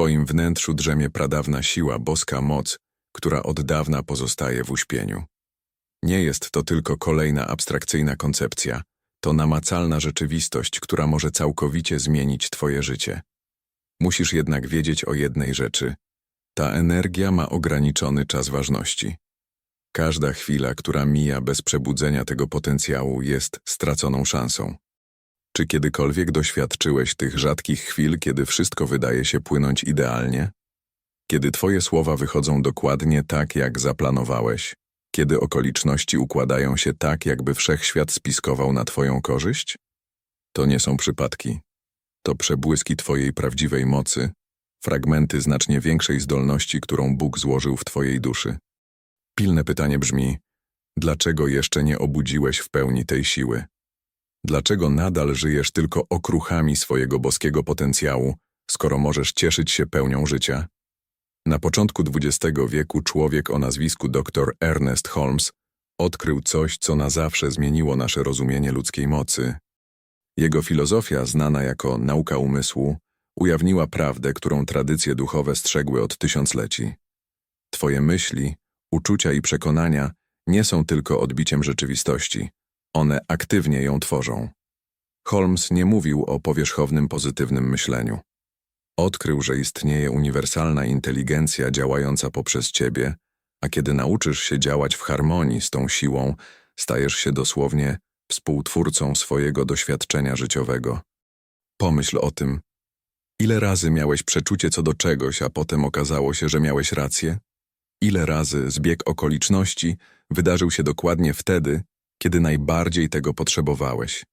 twoim wnętrzu drzemie pradawna siła, boska moc, która od dawna pozostaje w uśpieniu. Nie jest to tylko kolejna abstrakcyjna koncepcja, to namacalna rzeczywistość, która może całkowicie zmienić twoje życie. Musisz jednak wiedzieć o jednej rzeczy. Ta energia ma ograniczony czas ważności. Każda chwila, która mija bez przebudzenia tego potencjału, jest straconą szansą. Czy kiedykolwiek doświadczyłeś tych rzadkich chwil, kiedy wszystko wydaje się płynąć idealnie? Kiedy twoje słowa wychodzą dokładnie tak, jak zaplanowałeś? Kiedy okoliczności układają się tak, jakby wszechświat spiskował na twoją korzyść? To nie są przypadki. To przebłyski twojej prawdziwej mocy, fragmenty znacznie większej zdolności, którą Bóg złożył w twojej duszy. Pilne pytanie brzmi, dlaczego jeszcze nie obudziłeś w pełni tej siły? Dlaczego nadal żyjesz tylko okruchami swojego boskiego potencjału, skoro możesz cieszyć się pełnią życia? Na początku XX wieku człowiek o nazwisku dr Ernest Holmes odkrył coś, co na zawsze zmieniło nasze rozumienie ludzkiej mocy. Jego filozofia, znana jako nauka umysłu, ujawniła prawdę, którą tradycje duchowe strzegły od tysiącleci. Twoje myśli, uczucia i przekonania nie są tylko odbiciem rzeczywistości, one aktywnie ją tworzą. Holmes nie mówił o powierzchownym pozytywnym myśleniu. Odkrył, że istnieje uniwersalna inteligencja działająca poprzez ciebie, a kiedy nauczysz się działać w harmonii z tą siłą, stajesz się dosłownie współtwórcą swojego doświadczenia życiowego. Pomyśl o tym. Ile razy miałeś przeczucie co do czegoś, a potem okazało się, że miałeś rację? Ile razy zbieg okoliczności wydarzył się dokładnie wtedy, kiedy najbardziej tego potrzebowałeś?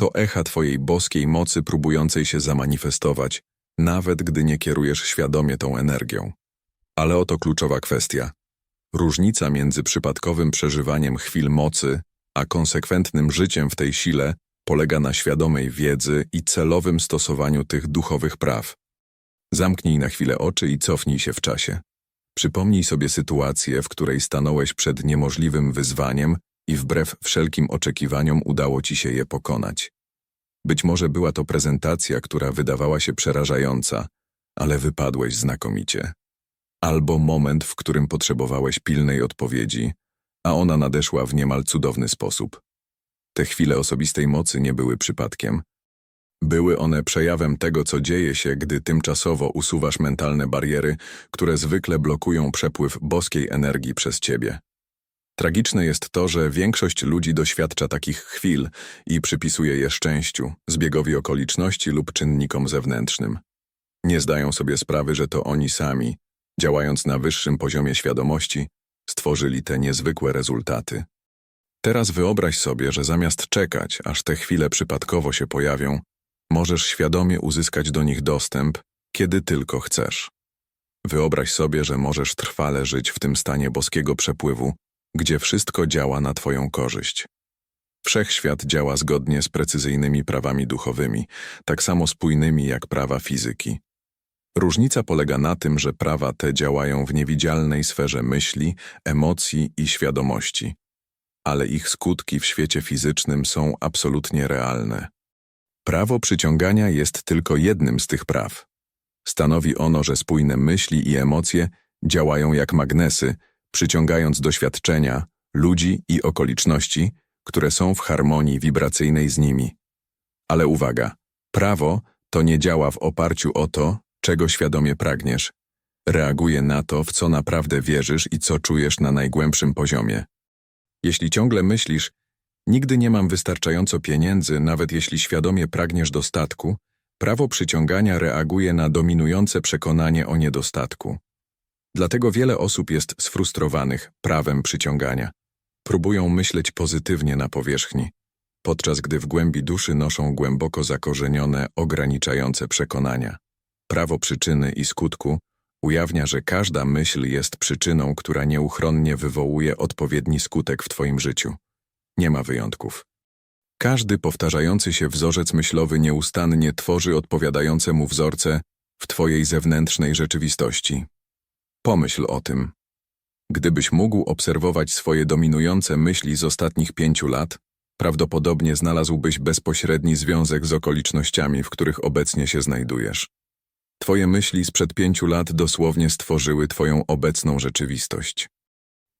To echa twojej boskiej mocy próbującej się zamanifestować, nawet gdy nie kierujesz świadomie tą energią. Ale oto kluczowa kwestia. Różnica między przypadkowym przeżywaniem chwil mocy, a konsekwentnym życiem w tej sile polega na świadomej wiedzy i celowym stosowaniu tych duchowych praw. Zamknij na chwilę oczy i cofnij się w czasie. Przypomnij sobie sytuację, w której stanąłeś przed niemożliwym wyzwaniem i wbrew wszelkim oczekiwaniom udało ci się je pokonać. Być może była to prezentacja, która wydawała się przerażająca, ale wypadłeś znakomicie. Albo moment, w którym potrzebowałeś pilnej odpowiedzi, a ona nadeszła w niemal cudowny sposób. Te chwile osobistej mocy nie były przypadkiem. Były one przejawem tego, co dzieje się, gdy tymczasowo usuwasz mentalne bariery, które zwykle blokują przepływ boskiej energii przez ciebie. Tragiczne jest to, że większość ludzi doświadcza takich chwil i przypisuje je szczęściu, zbiegowi okoliczności lub czynnikom zewnętrznym. Nie zdają sobie sprawy, że to oni sami, działając na wyższym poziomie świadomości, stworzyli te niezwykłe rezultaty. Teraz wyobraź sobie, że zamiast czekać, aż te chwile przypadkowo się pojawią, możesz świadomie uzyskać do nich dostęp, kiedy tylko chcesz. Wyobraź sobie, że możesz trwale żyć w tym stanie boskiego przepływu, gdzie wszystko działa na Twoją korzyść. Wszechświat działa zgodnie z precyzyjnymi prawami duchowymi, tak samo spójnymi jak prawa fizyki. Różnica polega na tym, że prawa te działają w niewidzialnej sferze myśli, emocji i świadomości, ale ich skutki w świecie fizycznym są absolutnie realne. Prawo przyciągania jest tylko jednym z tych praw. Stanowi ono, że spójne myśli i emocje działają jak magnesy, przyciągając doświadczenia, ludzi i okoliczności, które są w harmonii wibracyjnej z nimi. Ale uwaga, prawo to nie działa w oparciu o to, czego świadomie pragniesz. Reaguje na to, w co naprawdę wierzysz i co czujesz na najgłębszym poziomie. Jeśli ciągle myślisz, nigdy nie mam wystarczająco pieniędzy, nawet jeśli świadomie pragniesz dostatku, prawo przyciągania reaguje na dominujące przekonanie o niedostatku. Dlatego wiele osób jest sfrustrowanych prawem przyciągania. Próbują myśleć pozytywnie na powierzchni, podczas gdy w głębi duszy noszą głęboko zakorzenione, ograniczające przekonania. Prawo przyczyny i skutku ujawnia, że każda myśl jest przyczyną, która nieuchronnie wywołuje odpowiedni skutek w Twoim życiu. Nie ma wyjątków. Każdy powtarzający się wzorzec myślowy nieustannie tworzy odpowiadające mu wzorce w Twojej zewnętrznej rzeczywistości. Pomyśl o tym. Gdybyś mógł obserwować swoje dominujące myśli z ostatnich pięciu lat, prawdopodobnie znalazłbyś bezpośredni związek z okolicznościami, w których obecnie się znajdujesz. Twoje myśli sprzed pięciu lat dosłownie stworzyły Twoją obecną rzeczywistość.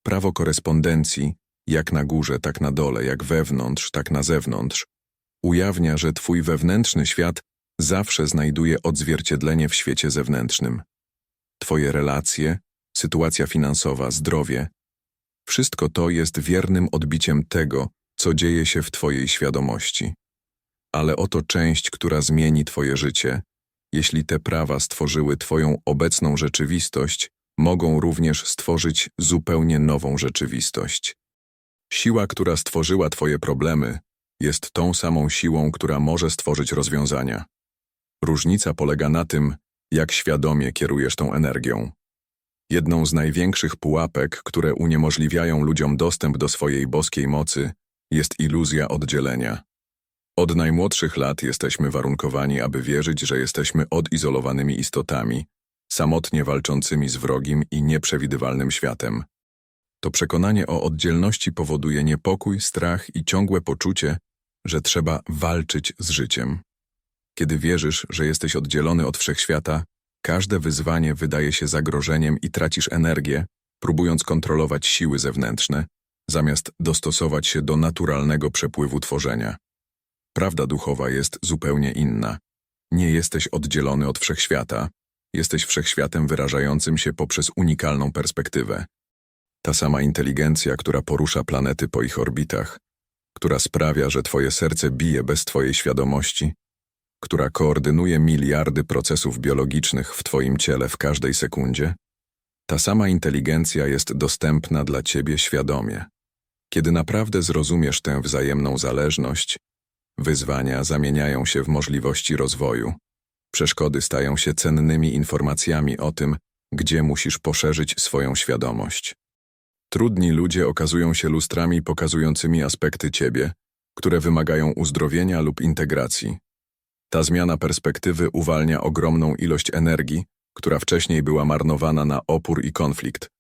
Prawo korespondencji, jak na górze, tak na dole, jak wewnątrz, tak na zewnątrz, ujawnia, że Twój wewnętrzny świat zawsze znajduje odzwierciedlenie w świecie zewnętrznym. Twoje relacje, sytuacja finansowa, zdrowie wszystko to jest wiernym odbiciem tego, co dzieje się w Twojej świadomości. Ale oto część, która zmieni Twoje życie, jeśli te prawa stworzyły Twoją obecną rzeczywistość, mogą również stworzyć zupełnie nową rzeczywistość. Siła, która stworzyła Twoje problemy, jest tą samą siłą, która może stworzyć rozwiązania. Różnica polega na tym, jak świadomie kierujesz tą energią. Jedną z największych pułapek, które uniemożliwiają ludziom dostęp do swojej boskiej mocy, jest iluzja oddzielenia. Od najmłodszych lat jesteśmy warunkowani, aby wierzyć, że jesteśmy odizolowanymi istotami, samotnie walczącymi z wrogim i nieprzewidywalnym światem. To przekonanie o oddzielności powoduje niepokój, strach i ciągłe poczucie, że trzeba walczyć z życiem. Kiedy wierzysz, że jesteś oddzielony od wszechświata, każde wyzwanie wydaje się zagrożeniem i tracisz energię, próbując kontrolować siły zewnętrzne, zamiast dostosować się do naturalnego przepływu tworzenia. Prawda duchowa jest zupełnie inna. Nie jesteś oddzielony od wszechświata, jesteś wszechświatem wyrażającym się poprzez unikalną perspektywę. Ta sama inteligencja, która porusza planety po ich orbitach, która sprawia, że twoje serce bije bez twojej świadomości, która koordynuje miliardy procesów biologicznych w twoim ciele w każdej sekundzie, ta sama inteligencja jest dostępna dla ciebie świadomie. Kiedy naprawdę zrozumiesz tę wzajemną zależność, wyzwania zamieniają się w możliwości rozwoju. Przeszkody stają się cennymi informacjami o tym, gdzie musisz poszerzyć swoją świadomość. Trudni ludzie okazują się lustrami pokazującymi aspekty ciebie, które wymagają uzdrowienia lub integracji. Ta zmiana perspektywy uwalnia ogromną ilość energii, która wcześniej była marnowana na opór i konflikt.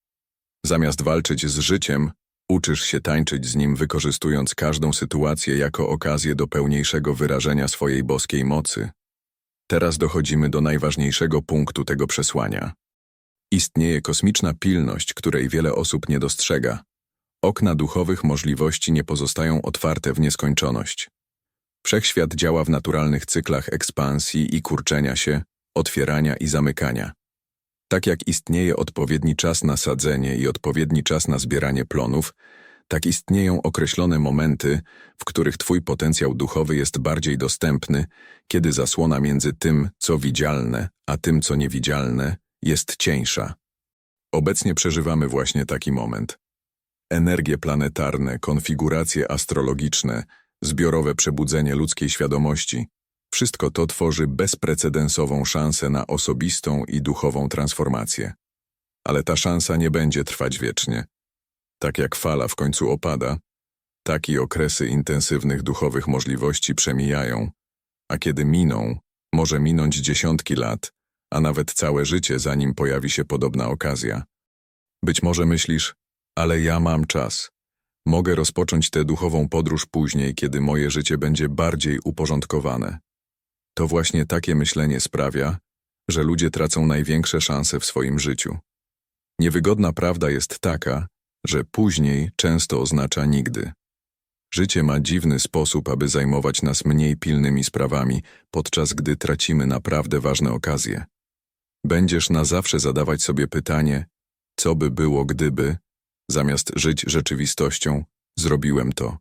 Zamiast walczyć z życiem, uczysz się tańczyć z nim, wykorzystując każdą sytuację jako okazję do pełniejszego wyrażenia swojej boskiej mocy. Teraz dochodzimy do najważniejszego punktu tego przesłania. Istnieje kosmiczna pilność, której wiele osób nie dostrzega. Okna duchowych możliwości nie pozostają otwarte w nieskończoność. Wszechświat działa w naturalnych cyklach ekspansji i kurczenia się, otwierania i zamykania. Tak jak istnieje odpowiedni czas na sadzenie i odpowiedni czas na zbieranie plonów, tak istnieją określone momenty, w których Twój potencjał duchowy jest bardziej dostępny, kiedy zasłona między tym, co widzialne, a tym, co niewidzialne, jest cieńsza. Obecnie przeżywamy właśnie taki moment. Energie planetarne, konfiguracje astrologiczne, zbiorowe przebudzenie ludzkiej świadomości wszystko to tworzy bezprecedensową szansę na osobistą i duchową transformację. Ale ta szansa nie będzie trwać wiecznie. Tak jak fala w końcu opada, tak i okresy intensywnych duchowych możliwości przemijają, a kiedy miną, może minąć dziesiątki lat, a nawet całe życie, zanim pojawi się podobna okazja. Być może myślisz, ale ja mam czas. Mogę rozpocząć tę duchową podróż później, kiedy moje życie będzie bardziej uporządkowane. To właśnie takie myślenie sprawia, że ludzie tracą największe szanse w swoim życiu. Niewygodna prawda jest taka, że później często oznacza nigdy. Życie ma dziwny sposób, aby zajmować nas mniej pilnymi sprawami, podczas gdy tracimy naprawdę ważne okazje. Będziesz na zawsze zadawać sobie pytanie, co by było gdyby, zamiast żyć rzeczywistością, zrobiłem to.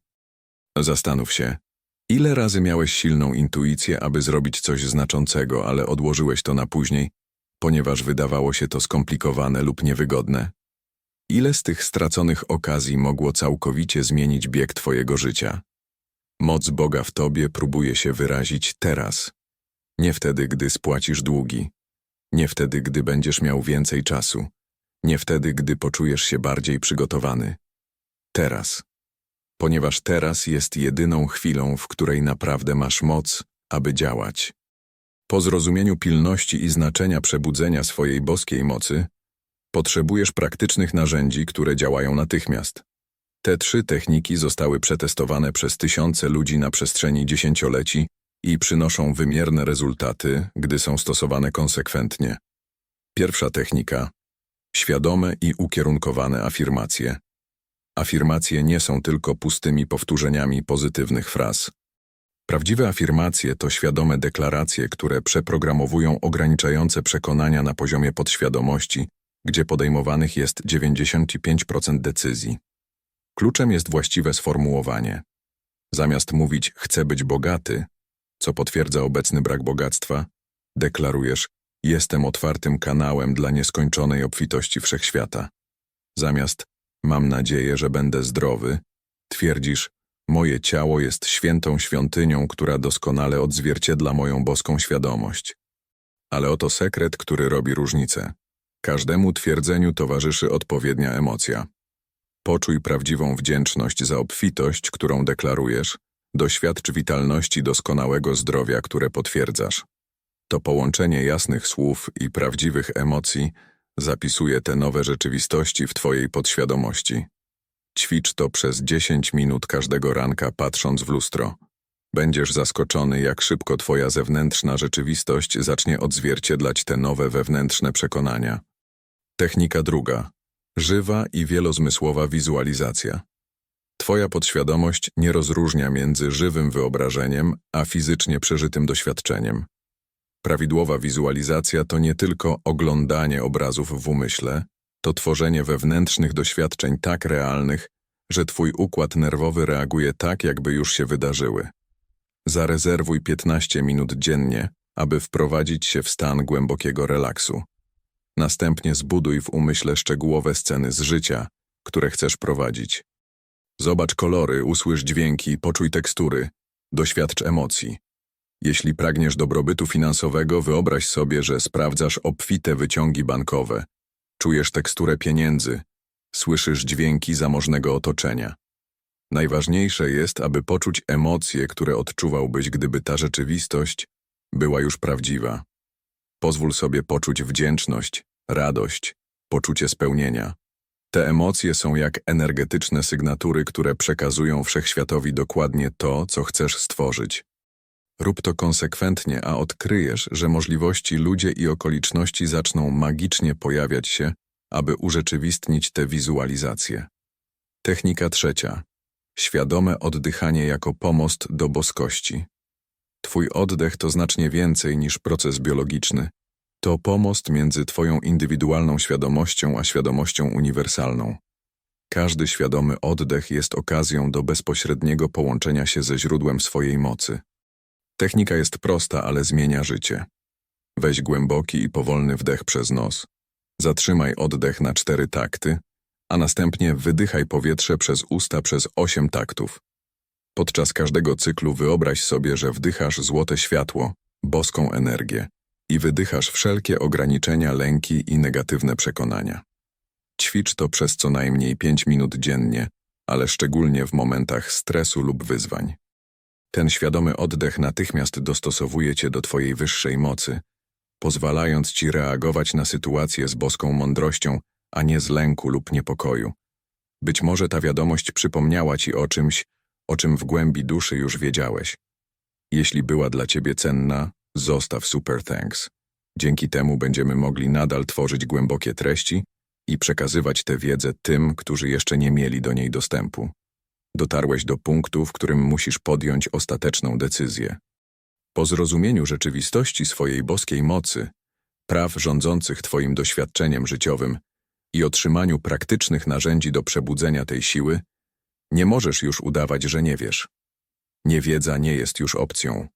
Zastanów się, ile razy miałeś silną intuicję, aby zrobić coś znaczącego, ale odłożyłeś to na później, ponieważ wydawało się to skomplikowane lub niewygodne? Ile z tych straconych okazji mogło całkowicie zmienić bieg Twojego życia? Moc Boga w Tobie próbuje się wyrazić teraz. Nie wtedy, gdy spłacisz długi. Nie wtedy, gdy będziesz miał więcej czasu. Nie wtedy, gdy poczujesz się bardziej przygotowany. Teraz. Ponieważ teraz jest jedyną chwilą, w której naprawdę masz moc, aby działać. Po zrozumieniu pilności i znaczenia przebudzenia swojej boskiej mocy, potrzebujesz praktycznych narzędzi, które działają natychmiast. Te trzy techniki zostały przetestowane przez tysiące ludzi na przestrzeni dziesięcioleci i przynoszą wymierne rezultaty, gdy są stosowane konsekwentnie. Pierwsza technika. Świadome i ukierunkowane afirmacje. Afirmacje nie są tylko pustymi powtórzeniami pozytywnych fraz. Prawdziwe afirmacje to świadome deklaracje, które przeprogramowują ograniczające przekonania na poziomie podświadomości, gdzie podejmowanych jest 95% decyzji. Kluczem jest właściwe sformułowanie. Zamiast mówić chcę być bogaty, co potwierdza obecny brak bogactwa, deklarujesz jestem otwartym kanałem dla nieskończonej obfitości wszechświata. Zamiast mam nadzieję, że będę zdrowy, twierdzisz moje ciało jest świętą świątynią, która doskonale odzwierciedla moją boską świadomość. Ale oto sekret, który robi różnicę. Każdemu twierdzeniu towarzyszy odpowiednia emocja. Poczuj prawdziwą wdzięczność za obfitość, którą deklarujesz, doświadcz witalności doskonałego zdrowia, które potwierdzasz. To połączenie jasnych słów i prawdziwych emocji zapisuje te nowe rzeczywistości w Twojej podświadomości. Ćwicz to przez 10 minut każdego ranka patrząc w lustro. Będziesz zaskoczony, jak szybko Twoja zewnętrzna rzeczywistość zacznie odzwierciedlać te nowe wewnętrzne przekonania. Technika druga. Żywa i wielozmysłowa wizualizacja. Twoja podświadomość nie rozróżnia między żywym wyobrażeniem a fizycznie przeżytym doświadczeniem. Prawidłowa wizualizacja to nie tylko oglądanie obrazów w umyśle, to tworzenie wewnętrznych doświadczeń tak realnych, że Twój układ nerwowy reaguje tak, jakby już się wydarzyły. Zarezerwuj 15 minut dziennie, aby wprowadzić się w stan głębokiego relaksu. Następnie zbuduj w umyśle szczegółowe sceny z życia, które chcesz prowadzić. Zobacz kolory, usłysz dźwięki, poczuj tekstury, doświadcz emocji. Jeśli pragniesz dobrobytu finansowego, wyobraź sobie, że sprawdzasz obfite wyciągi bankowe, czujesz teksturę pieniędzy, słyszysz dźwięki zamożnego otoczenia. Najważniejsze jest, aby poczuć emocje, które odczuwałbyś, gdyby ta rzeczywistość była już prawdziwa. Pozwól sobie poczuć wdzięczność, radość, poczucie spełnienia. Te emocje są jak energetyczne sygnatury, które przekazują wszechświatowi dokładnie to, co chcesz stworzyć. Rób to konsekwentnie, a odkryjesz, że możliwości, ludzie i okoliczności zaczną magicznie pojawiać się, aby urzeczywistnić te wizualizacje. Technika trzecia. Świadome oddychanie jako pomost do boskości. Twój oddech to znacznie więcej niż proces biologiczny. To pomost między Twoją indywidualną świadomością a świadomością uniwersalną. Każdy świadomy oddech jest okazją do bezpośredniego połączenia się ze źródłem swojej mocy. Technika jest prosta, ale zmienia życie. Weź głęboki i powolny wdech przez nos. Zatrzymaj oddech na cztery takty, a następnie wydychaj powietrze przez usta przez osiem taktów. Podczas każdego cyklu wyobraź sobie, że wdychasz złote światło, boską energię i wydychasz wszelkie ograniczenia, lęki i negatywne przekonania. Ćwicz to przez co najmniej pięć minut dziennie, ale szczególnie w momentach stresu lub wyzwań. Ten świadomy oddech natychmiast dostosowuje cię do twojej wyższej mocy, pozwalając ci reagować na sytuację z boską mądrością, a nie z lęku lub niepokoju. Być może ta wiadomość przypomniała ci o czymś, o czym w głębi duszy już wiedziałeś. Jeśli była dla ciebie cenna, zostaw super thanks. Dzięki temu będziemy mogli nadal tworzyć głębokie treści i przekazywać tę wiedzę tym, którzy jeszcze nie mieli do niej dostępu. Dotarłeś do punktu, w którym musisz podjąć ostateczną decyzję. Po zrozumieniu rzeczywistości swojej boskiej mocy, praw rządzących Twoim doświadczeniem życiowym i otrzymaniu praktycznych narzędzi do przebudzenia tej siły, nie możesz już udawać, że nie wiesz. Niewiedza nie jest już opcją.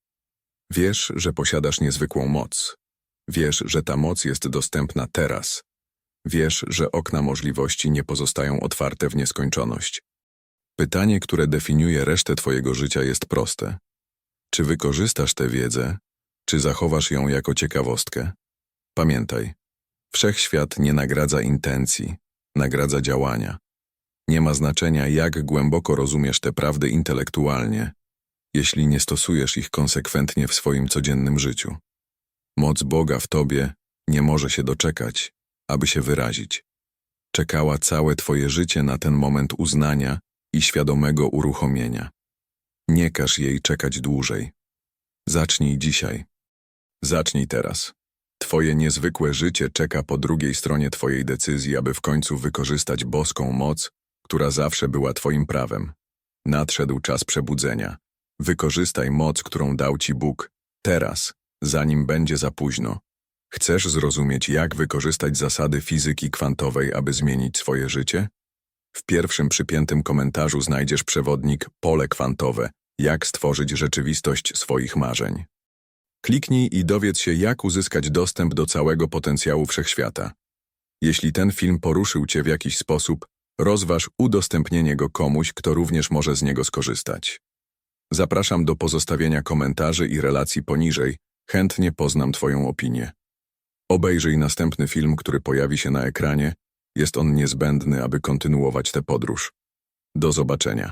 Wiesz, że posiadasz niezwykłą moc. Wiesz, że ta moc jest dostępna teraz. Wiesz, że okna możliwości nie pozostają otwarte w nieskończoność. Pytanie, które definiuje resztę Twojego życia, jest proste. Czy wykorzystasz tę wiedzę, czy zachowasz ją jako ciekawostkę? Pamiętaj, wszechświat nie nagradza intencji, nagradza działania. Nie ma znaczenia, jak głęboko rozumiesz te prawdy intelektualnie, jeśli nie stosujesz ich konsekwentnie w swoim codziennym życiu. Moc Boga w Tobie nie może się doczekać, aby się wyrazić. Czekała całe Twoje życie na ten moment uznania i świadomego uruchomienia. Nie każ jej czekać dłużej. Zacznij dzisiaj. Zacznij teraz. Twoje niezwykłe życie czeka po drugiej stronie Twojej decyzji, aby w końcu wykorzystać boską moc, która zawsze była Twoim prawem. Nadszedł czas przebudzenia. Wykorzystaj moc, którą dał Ci Bóg, teraz, zanim będzie za późno. Chcesz zrozumieć, jak wykorzystać zasady fizyki kwantowej, aby zmienić swoje życie? W pierwszym przypiętym komentarzu znajdziesz przewodnik Pole kwantowe, jak stworzyć rzeczywistość swoich marzeń. Kliknij i dowiedz się, jak uzyskać dostęp do całego potencjału wszechświata. Jeśli ten film poruszył Cię w jakiś sposób, rozważ udostępnienie go komuś, kto również może z niego skorzystać. Zapraszam do pozostawienia komentarzy i relacji poniżej, chętnie poznam Twoją opinię. Obejrzyj następny film, który pojawi się na ekranie, jest on niezbędny, aby kontynuować tę podróż. Do zobaczenia.